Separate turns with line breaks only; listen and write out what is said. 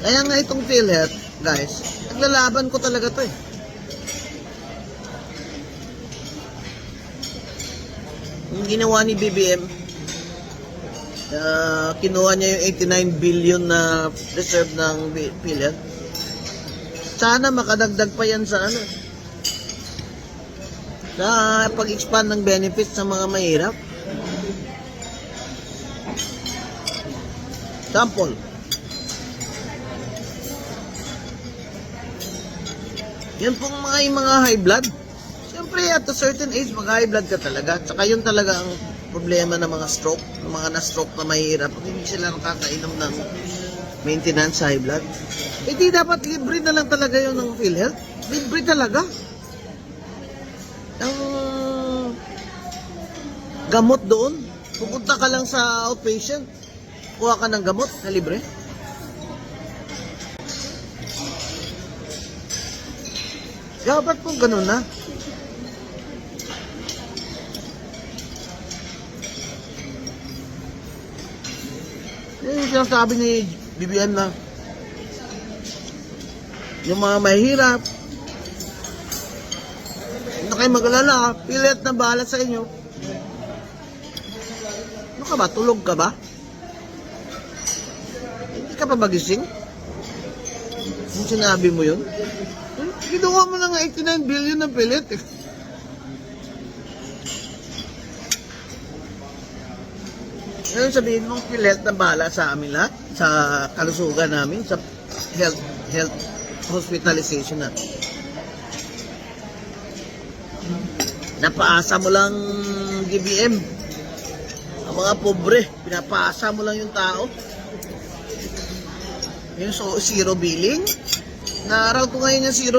Kaya nga itong PhilHealth, guys, naglalaban ko talaga to eh. Yung ginawa ni BBM, ah, kinuha niya yung 89 billion na reserve ng PhilHealth. Sana makadagdag pa yan sa ano. Sa pag-expand ng benefits sa mga mahirap. Sample. Yan pong mga yung mga high blood. Siyempre, at a certain age, mag-high blood ka talaga. Tsaka yun talaga ang problema ng mga stroke, ng mga na-stroke na mahirap. Hindi sila nakakainom ng maintenance high blood. Eh di dapat libre na lang talaga yun ng PhilHealth. Libre talaga. Ang gamot doon, pupunta ka lang sa outpatient, kuha ka ng gamot na libre. Dapat po ganun na. Yan yung sinasabi ni BBM na yung mga mahirap, na kayo mag-alala, pilit na bahala sa inyo. Ano ka ba? Tulog ka ba? Hindi ka pa magising? Kung sinabi mo yun? Ginawa mo na nga 89 billion ng pilit. Ngayon sabihin mong pilit na bahala sa amin lahat, sa kalusugan namin, sa health health hospitalization natin. Napaasa mo lang DBM. Ang mga pobre, pinapaasa mo lang yung tao. Yung so, zero billing. Naaral ko ngayon yung zero